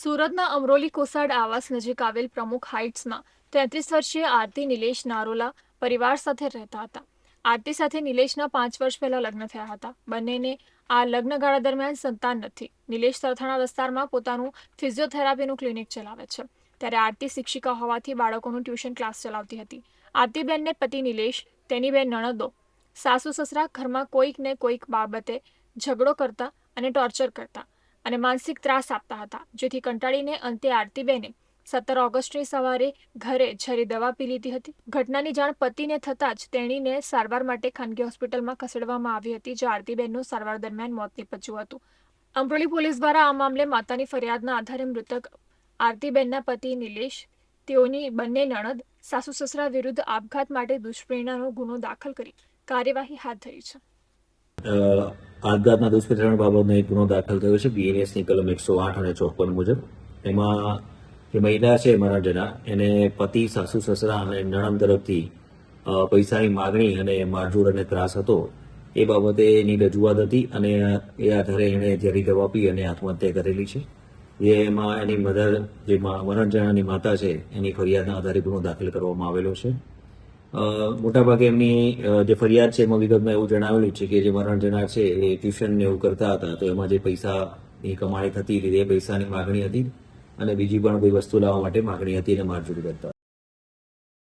સુરતના અમરોલી કોસાડ આવાસ નજીક આવેલ પ્રમુખ હાઇટ્સમાં તેત્રીસ વર્ષીય આરતી નિલેશ નારોલા પરિવાર સાથે રહેતા હતા. આરતી સાથે નિલેશના પાંચ વર્ષ પહેલા લગ્ન થયા હતા. બંનેને આ લગ્નગાળા દરમિયાન સંતાન નથી. નિલેશ સરથાણા વિસ્તારમાં પોતાનું ફિઝિયોથેરાપીનું ક્લિનિક ચલાવે છે. ત્યારે આરતી શિક્ષિકા હોવાથી બાળકોનું ટ્યુશન ક્લાસ ચલાવતી હતી. આરતીબેનને પતિ નિલેશ, તેની બેન નણદો. સાસુ સસરા ઘરમાં કોઈક ને કોઈક બાબતે ઝઘડો કરતા અને ટોર્ચર કરતા. અને માનસિક ત્રાસ આપતા હતા, જેથી કંટાળીને અંતે આરતીબેને સત્તર ઓગસ્ટની સવારે ઘરે ઝરી દવા પી લીધી હતી. ઘટનાની જાણ પતિને થતાં જ તેણીને સારવાર માટે ખાનગી હોસ્પિટલમાં ખસેડવામાં આવી હતી જે આરતીબેનનું સારવાર દરમિયાન મોત નીપજ્યું હતું. અમરોલી પોલીસ દ્વારા આ મામલે માતાની ફરિયાદના આધારે મૃતક આરતીબેનના પતિ નિલેશ, તેઓની બંને નણદ, સાસુ સસરા વિરુદ્ધ આપઘાત માટે દુષ્પ્રેરણાનો ગુનો દાખલ કરી કાર્યવાહી હાથ ધરી છે. આપઘાતના દુષ્પ્રેરણા બાબતનો એક ગુનો દાખલ થયો છે બીએનએસની કલમ એકસો આઠ અને ચોપન મુજબ. એમાં જે મહિલા છે મરણજના એને પતિ, સાસુ, સસરા અને નણંદ તરફથી પૈસાની માગણી અને મારઝૂડ અને ત્રાસ હતો. એ બાબતે એની રજૂઆત હતી અને એ આધારે એણે ઝેરી દવા પી અને આત્મહત્યા કરેલી છે. જે એમાં એની મધર, જે મરણજનાની માતા છે, એની ફરિયાદના આધારે ગુનો દાખલ કરવામાં આવેલો છે. મોટાભાગે એમની જે ફરિયાદ છે એમાં વિગતમાં એવું જણાવેલું છે કે જે મરણ જનાર છે એ ટ્યુશન ને એવું કરતા હતા, તો એમાં જે પૈસાની કમાણી થતી હતી, એ પૈસાની માગણી હતી અને બીજી પણ કોઈ વસ્તુ લાવવા માટે માગણી હતી અને મારઝૂડ કરતા